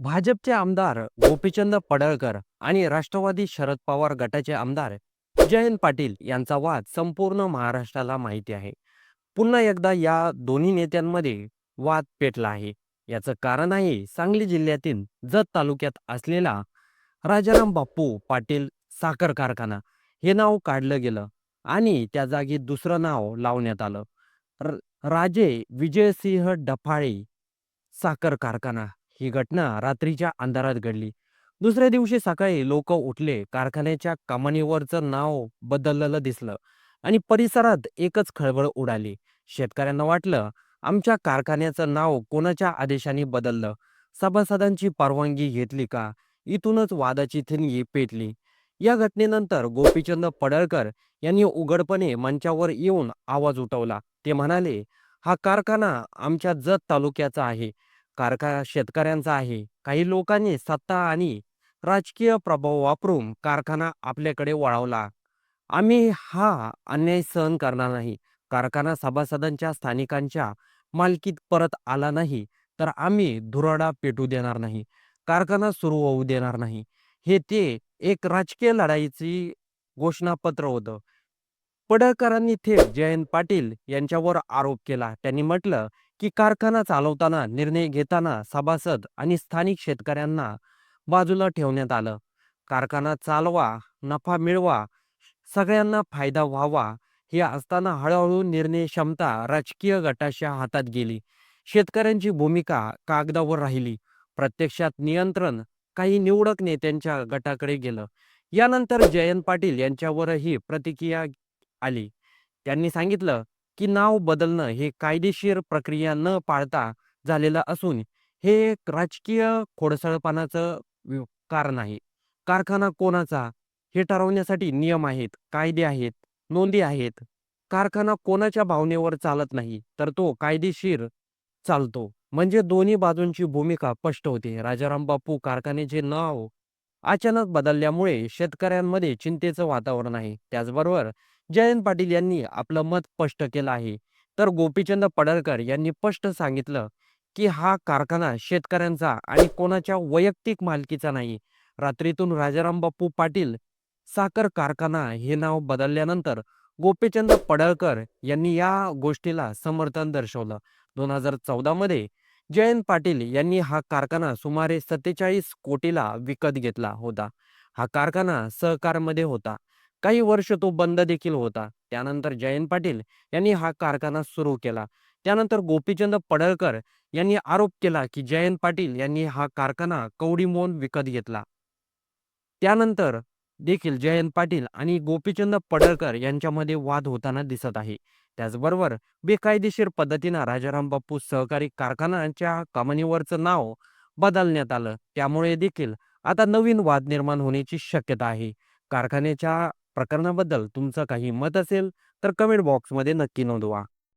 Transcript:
भाजपचे आमदार गोपीचंद पडळकर आणि राष्ट्रवादी शरद पवार गटाचे आमदार जयंत पाटील यांचा वाद संपूर्ण महाराष्ट्राला माहिती आहे. पुन्हा एकदा या दोन्ही नेत्यांमध्ये वाद पेटला आहे. याचं कारण आहे सांगली जिल्ह्यातील जत तालुक्यात असलेला राजाराम बाप्पू पाटील साखर कारखाना. हे नाव काढलं गेलं आणि त्या जागी दुसरं नाव लावण्यात आलं. राजे विजयसिंह डफाळे साखर कारखाना. ही घटना रात्रीच्या अंधारात घडली. दुसऱ्या दिवशी सकाळी लोक उठले कारखान्याच्या कमानीवरचं नाव बदललेलं दिसलं आणि परिसरात एकच खळबळ उडाली. शेतकऱ्यांना वाटलं आमच्या कारखान्याचं नाव कोणाच्या आदेशाने बदललं? सभासदांची परवानगी घेतली का? इथूनच वादाची थिंगी पेटली. या घटनेनंतर गोपीचंद पडळकर यांनी उघडपणे मंचावर येऊन आवाज उठवला. ते म्हणाले हा कारखाना आमच्या जत तालुक्याचा आहे. कारखाना शेतकऱ्यांचा आहे. काही लोकांनी सत्ता आणि राजकीय प्रभाव वापरून कारखाना आपल्याकडे वळवला. आम्ही हा अन्याय सहन करणार नाही. कारखाना सभासदांच्या स्थानिकांच्या मालकीत परत आला नाही तर आम्ही धुराडा पेटू देणार नाही. कारखाना सुरू होऊ देणार नाही. हे ते एक राजकीय लढाईची घोषणापत्र होतं. पडळकरांनी थेट जयंत पाटील यांच्यावर आरोप केला. त्यांनी म्हटलं की कारखाना चालवताना निर्णय घेताना सभासद आणि स्थानिक शेतकऱ्यांना बाजूला ठेवण्यात आलं. कारखाना चालवा नफा मिळवा सगळ्यांना फायदा व्हावा हे असताना हळूहळू निर्णय क्षमता राजकीय गटाच्या हातात गेली. शेतकऱ्यांची भूमिका कागदावर राहिली. प्रत्यक्षात नियंत्रण काही निवडक नेत्यांच्या गटाकडे गेलं. यानंतर जयंत पाटील यांच्यावरही प्रतिक्रिया आली. त्यांनी सांगितलं की नाव बदलणं हे कायदेशीर प्रक्रिया न पाळता झालेलं असून हे एक राजकीय खोडसळपणाचं कारण आहे. कारखाना कोणाचा? हे ठरवण्यासाठी नियम आहेत कायदे आहेत नोंदी आहेत. कारखाना कोणाच्या भावनेवर चालत नाही तर तो कायदेशीर चालतो. म्हणजे दोन्ही बाजूंची भूमिका स्पष्ट होते. राजाराम बापू कारखान्याचे नाव अचानक बदलल्यामुळे शेतकऱ्यांमध्ये चिंतेचं वातावरण आहे. त्याचबरोबर जयंत पाटील यांनी आपलं मत स्पष्ट केलं आहे. तर गोपीचंद पडळकर यांनी स्पष्ट सांगितलं की हा कारखाना शेतकऱ्यांचा आणि कोणाच्या वैयक्तिक मालकीचा नाही. रात्रीतून राजाराम बापू पाटील साखर कारखाना हे नाव बदलल्यानंतर गोपीचंद पडळकर यांनी या गोष्टीला समर्थन दर्शवलं. दोन हजार चौदामध्ये जयंत पाटील यांनी हा कारखाना सुमारे सत्तेचाळीस कोटीला विकत घेतला होता. हा कारखाना सहकारमध्ये होता. काही वर्ष तो बंद देखील होता. त्यानंतर जयंत पाटील यांनी हा कारखाना सुरू केला. त्यानंतर गोपीचंद पडळकर यांनी आरोप केला की जयंत पाटील यांनी हा कारखाना कवडीमोन विकत घेतला. त्यानंतर देखील जयंत पाटील आणि गोपीचंद पडळकर यांच्यामध्ये वाद होताना दिसत आहे. त्याचबरोबर बेकायदेशीर पद्धतीनं राजाराम बाप्पू सहकारी कारखान्याच्या कमानीवरचं नाव बदलण्यात आलं. त्यामुळे देखील आता नवीन वाद निर्माण होण्याची शक्यता आहे. कारखान्याच्या प्रकरणाबद्दल तुमचं काही मत असेल तर कमेंट बॉक्समध्ये नक्की नोंदवा.